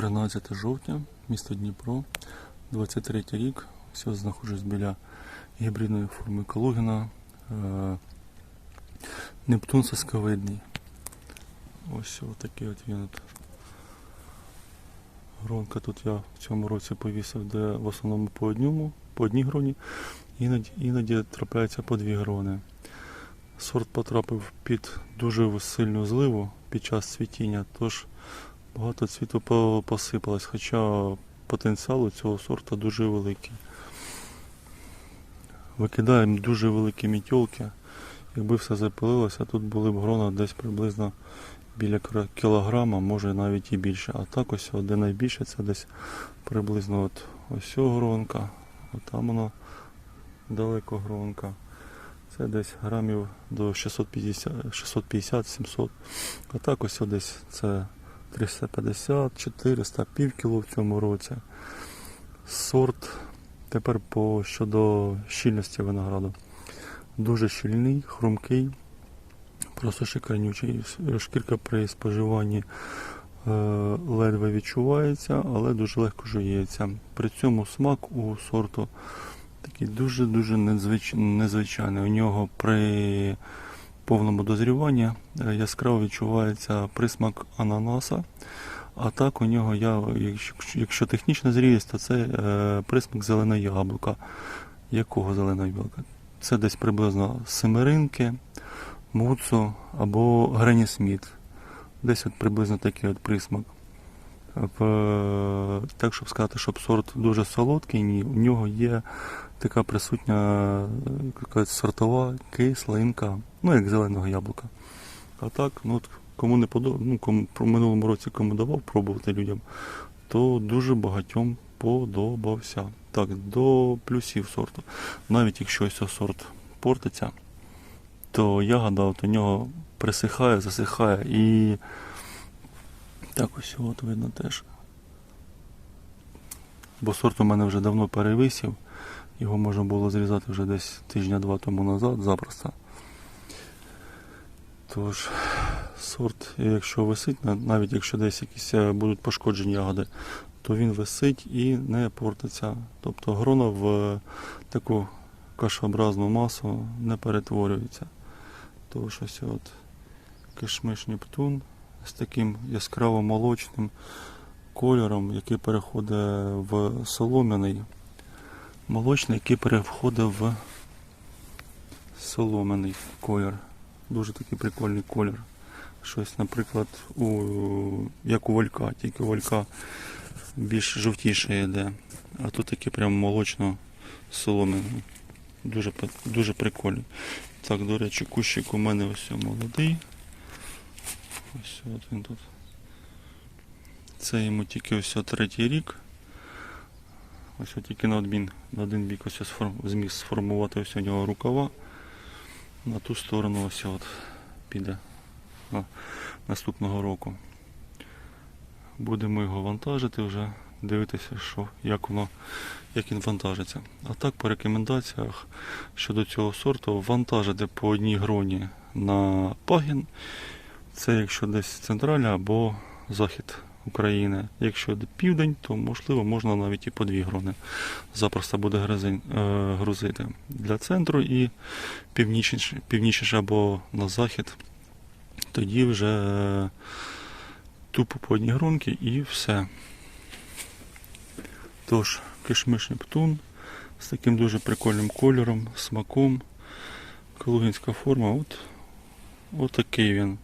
13 жовтня, місто Дніпро, 23 рік. Все, знаходжусь біля гібридної форми Калугіна. Е, Нептун сосковидний. Ось такий от він. От. Гронка тут я в цьому році повісив, де в основному по одному, по одній гроні, іноді, іноді трапляються по дві грони. Сорт потрапив під дуже сильну зливу під час цвітіння, тож багато цвіту посипалось, хоча потенціал у цього сорту дуже великий. Викидаємо дуже великі мітьолки. Якби все запилилося, тут були б грона десь приблизно біля кілограма, може навіть і більше. А так ось де найбільше це десь приблизно от ось гронка, от там воно далеко гронка. Це десь грамів до 650 650-700. А так ось десь це 350, 400, пів кіло в цьому році. Сорт тепер по щодо щільності винограду. Дуже щільний, хрумкий, просто шикарнючий. Шкірка при споживанні е, ледве відчувається, але дуже легко жується. При цьому смак у сорту такий дуже-дуже незвич... незвичайний. У нього при повному дозріванні е, яскраво відчувається присмак ананаса. А так у нього, я, якщо, технічна зрілість, то це е, присмак зеленого яблука. Якого зеленого яблука? Це десь приблизно семеринки, муцу або Грені Сміт. Десь от приблизно такий от присмак. В, так, щоб сказати, щоб сорт дуже солодкий, ні, у нього є така присутня е, сортова кислинка, ну як зеленого яблука. А так, ну от кому не подобається, ну кому про минулому році кому давав пробувати людям, то дуже багатьом подобався. Так, до плюсів сорту. Навіть якщо ось сорт портиться, то ягода от у нього присихає, засихає і так ось от видно теж. Бо сорт у мене вже давно перевисів. Його можна було зрізати вже десь тижня-два тому назад запросто. Тож, сорт, якщо висить, навіть якщо десь якісь е, будуть пошкоджені ягоди, то він висить і не портиться. Тобто грона в е, таку кашеобразну масу не перетворюється. Тож ось от кишмиш Нептун з таким яскраво молочним кольором, який переходить в солом'яний. Молочний, який переходить в солом'яний колір. Дуже такий прикольний колір. Щось, наприклад, у, як у волька, тільки у волька більш жовтіше йде. А тут такий прям молочно солом'яний. Дуже, дуже прикольний. Так, до речі, кущик у мене ось молодий. Ось от він тут. Це йому тільки ось третій рік. Ось тільки на один, на один бік ось зміг сформувати ось у нього рукава. На ту сторону ось от піде на наступного року. Будемо його вантажити вже, дивитися, що, як воно, як він вантажиться. А так по рекомендаціях щодо цього сорту вантажити по одній гроні на пагін. Це якщо десь центральна або захід України. Якщо де південь, то можливо можна навіть і по дві грони. Запросто буде е, грузити для центру і північніше, північніше або на захід. Тоді вже е, тупо по одній гронки і все. Тож, кишмиш Нептун з таким дуже прикольним кольором, смаком. Калугінська форма, от, от такий він.